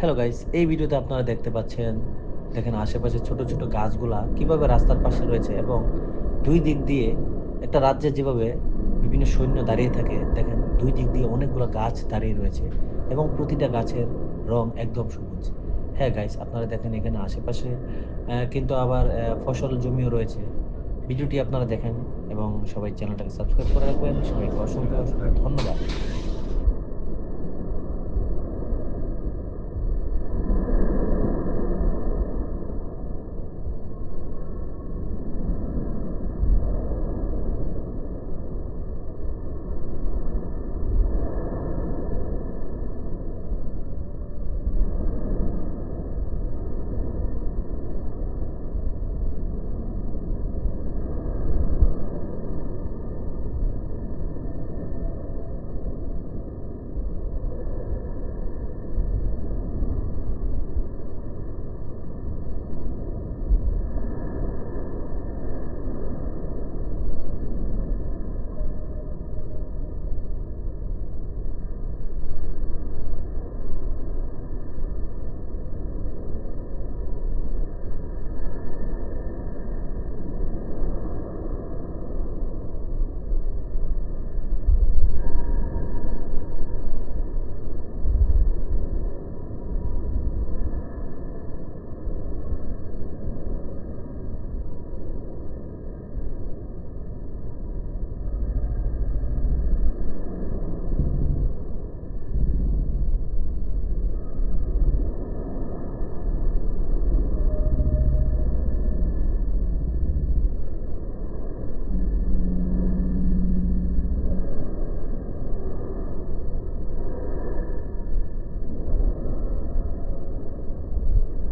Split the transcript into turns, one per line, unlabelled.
Hello guys এই ভিডিওতে আপনারা দেখতে পাচ্ছেন দেখেন আশেপাশে ছোট ছোট গাছগুলা কীভাবে রাস্তার পাশে রয়েছে এবং দুই দিক দিয়ে একটা রাজ্যে যেভাবে বিভিন্ন সৈন্য দাঁড়িয়ে থাকে দেখেন দুই দিক দিয়ে অনেকগুলো গাছ দাঁড়িয়ে রয়েছে এবং প্রতিটা গাছের রং একদম সবুজ। হ্যাঁ গাইস আপনারা দেখেন এখানে আশেপাশে আহ, কিন্তু আবার আহ, ফসল জমিও রয়েছে। ভিডিওটি আপনারা দেখেন এবং সবাই চ্যানেলটাকে সাবস্ক্রাইব করে রাখবেন। সবাইকে অসংখ্য অসংখ্য ধন্যবাদ।